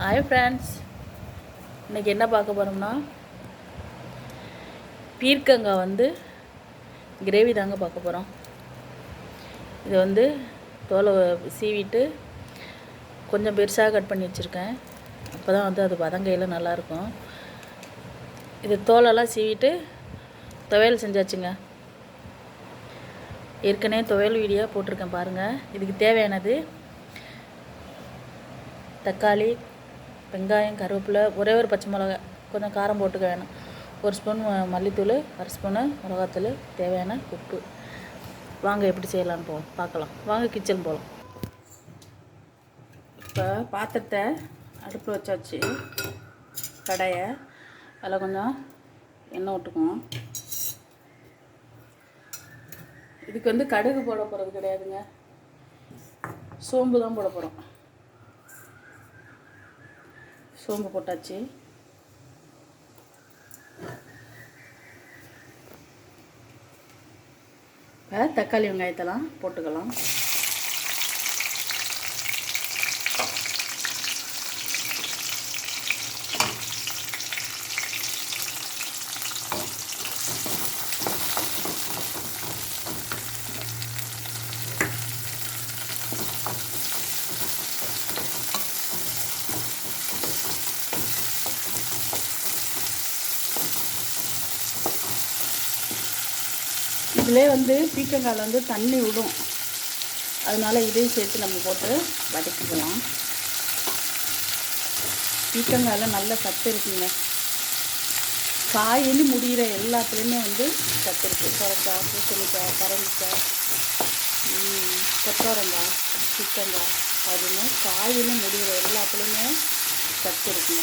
Hi friends இன்றைக்கி என்ன பார்க்க போகிறோம்னா பீர்க்கங்காய் வந்து கிரேவி தாங்க பார்க்க போகிறோம் இது வந்து தோலை சீவிட்டு கொஞ்சம் பெருசாக கட் பண்ணி வச்சுருக்கேன். அப்போ தான் வந்து அது வதங்கையில் நல்லாயிருக்கும். இது தோலெல்லாம் சீவிட்டு துவையல் செஞ்சாச்சுங்க. ஏற்கனவே துவையல் வீடியோ போட்டிருக்கேன் பாருங்கள் இதுக்கு தேவையானது தக்காளி வெங்காயம் கருவேப்பிலை ஒரே ஒரு பச்சை மிளகா கொஞ்சம் காரம் போட்டுக்க வேணும். ஒரு ஸ்பூன் மல்லித்தூள் அரை ஸ்பூனு மிளகாத்தூள் தேவையான உப்பு. வாங்க எப்படி செய்யலாம்னு போவோம் பார்க்கலாம். வாங்க கிச்சன் போகலாம் இப்போ பாத்திரத்தை அடுப்பில் வச்சாச்சு. கடையை அதில் கொஞ்சம் எண்ணெய் விட்டுக்குவோம். இதுக்கு வந்து கடுகு போட போகிறது கிடையாதுங்க. சோம்பு தான் போட போகிறோம் சோம்பு போட்டாச்சு. இப்போ தக்காளி வெங்காயத்தெல்லாம் போட்டுக்கலாம். இதிலே வந்து பீக்கங்காயில் வந்து தண்ணி விடும். அதனால இதையும் சேர்த்து நம்ம போட்டு வதக்கிக்கலாம். பீக்கங்காயில் நல்ல சத்து இருக்குங்க. காயின்னு முடிகிற எல்லாத்துலேயுமே வந்து சத்து இருக்குது சுரக்காய் பூசணிக்காய் பரங்கிக்காய் கொத்தவரங்காய் பீக்கங்காய் அப்படின்னு காயின்னு முடிகிற எல்லாத்துலேயுமே சத்து இருக்குங்க.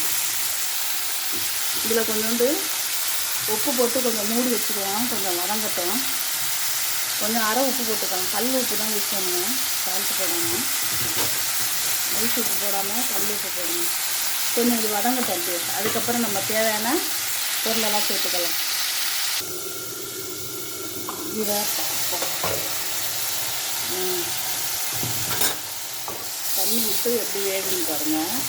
இதில் கொஞ்சோண்டு உப்பு போட்டு கொஞ்சம் மூடி வச்சுக்கலாம். கொஞ்சம் வதங்கட்டும். கொஞ்சம் அரை உப்பு போட்டுக்கலாம். கல் உப்பு தான் யூஸ் பண்ணணும் சால்ட்டு போடாமல் நைஸ் உப்பு போடாமல் கல் உப்பு போடணும். கொஞ்சம் இது வதங்க தள்ளி அதுக்கப்புறம் நம்ம தேவையான பொருளெல்லாம் சேர்த்துக்கலாம். இதை தண்ணி விட்டு எப்படி வேகணும் பாருங்கள்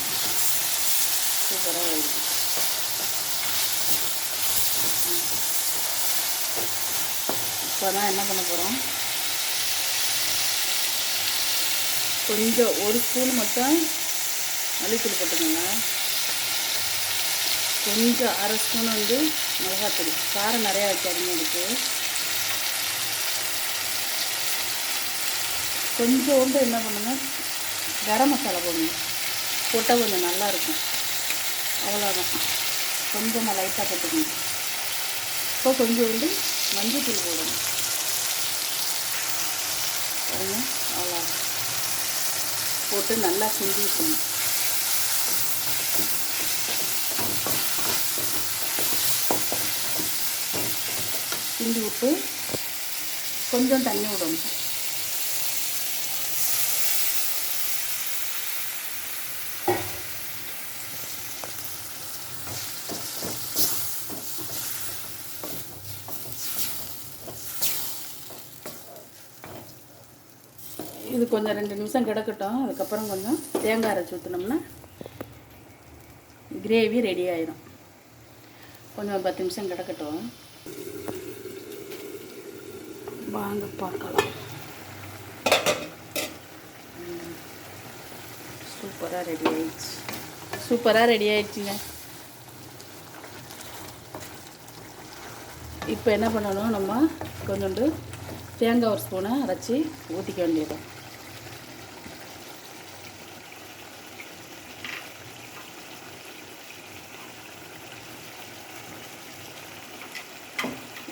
சூப்பராக வேகுது இப்போ தான் என்ன பண்ண போகிறோம் கொஞ்சம் ஒரு ஸ்பூன் மட்டும் மல்லித்தூள் போட்டுக்கோங்க. கொஞ்சம் அரை ஸ்பூன் வந்து மிளகாத்தூள். காரம் நிறையா வைக்காதீங்க இதுக்கு கொஞ்சோண்டு என்ன பண்ணுங்கள் கரம் மசாலா போடுங்க. போட்டால் கொஞ்சம் நல்லா இருக்கும். அவ்வளோதான் கொஞ்சமாக லைட்டாக போட்டுக்கோங்க. இப்போ கொஞ்சம் வந்து மஞ்சள் தூள் போடணும். பாருங்க அவ்வளோ போட்டு நல்லா சிந்தி விட்டுணும் கிண்டி விட்டு கொஞ்சம் தண்ணி விடணும். இது கொஞ்சம் ரெண்டு நிமிஷம் கிடக்கட்டும். அதுக்கப்புறம் கொஞ்சம் தேங்காய் அரைச்சி ஊற்றினோம்னா கிரேவி ரெடி ஆயிடும் கொஞ்சம் பத்து நிமிஷம் கிடக்கட்டும். வாங்க பார்க்கலாம். சூப்பராக ரெடி ஆயிடுச்சு. சூப்பராக ரெடி ஆயிடுச்சுங்க. இப்போ என்ன பண்ணணும்? நம்ம கொஞ்சோண்டு தேங்காய் ஒரு ஸ்பூனை அரைச்சி ஊற்றிக்க வேண்டியது.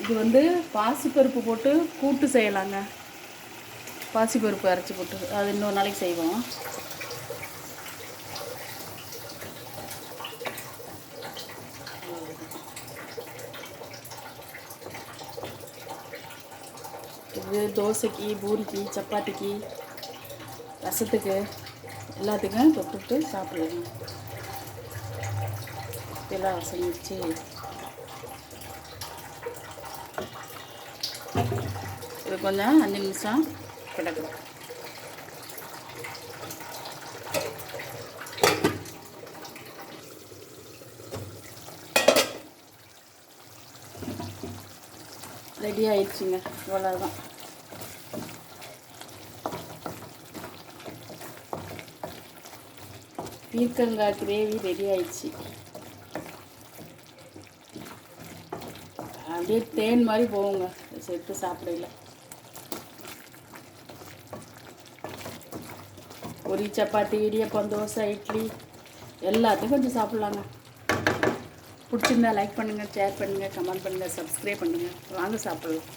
இது வந்து பாசிப்பருப்பு போட்டு கூட்டு செய்யலாங்க. பாசிப்பருப்பு அரைச்சி போட்டு அது இன்னொரு நாளைக்கு செய்வோம். இது தோசைக்கு பூரிக்கு சப்பாத்திக்கு ரசத்துக்கு எல்லாத்துக்கும் தொட்டுட்டு சாப்பிடுவோம் எல்லாம் செஞ்சு ஒரு கொஞ்சம் அஞ்சு நிமிஷம் கிடக்கும் ரெடி ஆயிடுச்சுங்க இவ்வளோதான் பீர்க்கங்காய் கிரேவி ரெடி ஆயிடுச்சு. அப்படியே தேன் மாதிரி போகுங்க செத்து சாப்பிடல. பொரி சப்பாத்தி இடியப்பம் தோசை இட்லி எல்லாத்தையும் கொஞ்சம் சாப்பிட்லாங்க. பிடிச்சிருந்தா லைக் பண்ணுங்கள் ஷேர் பண்ணுங்கள் கமெண்ட் பண்ணுங்கள் சப்ஸ்கிரைப் பண்ணுங்கள் வாங்க சாப்பிட்லாம்.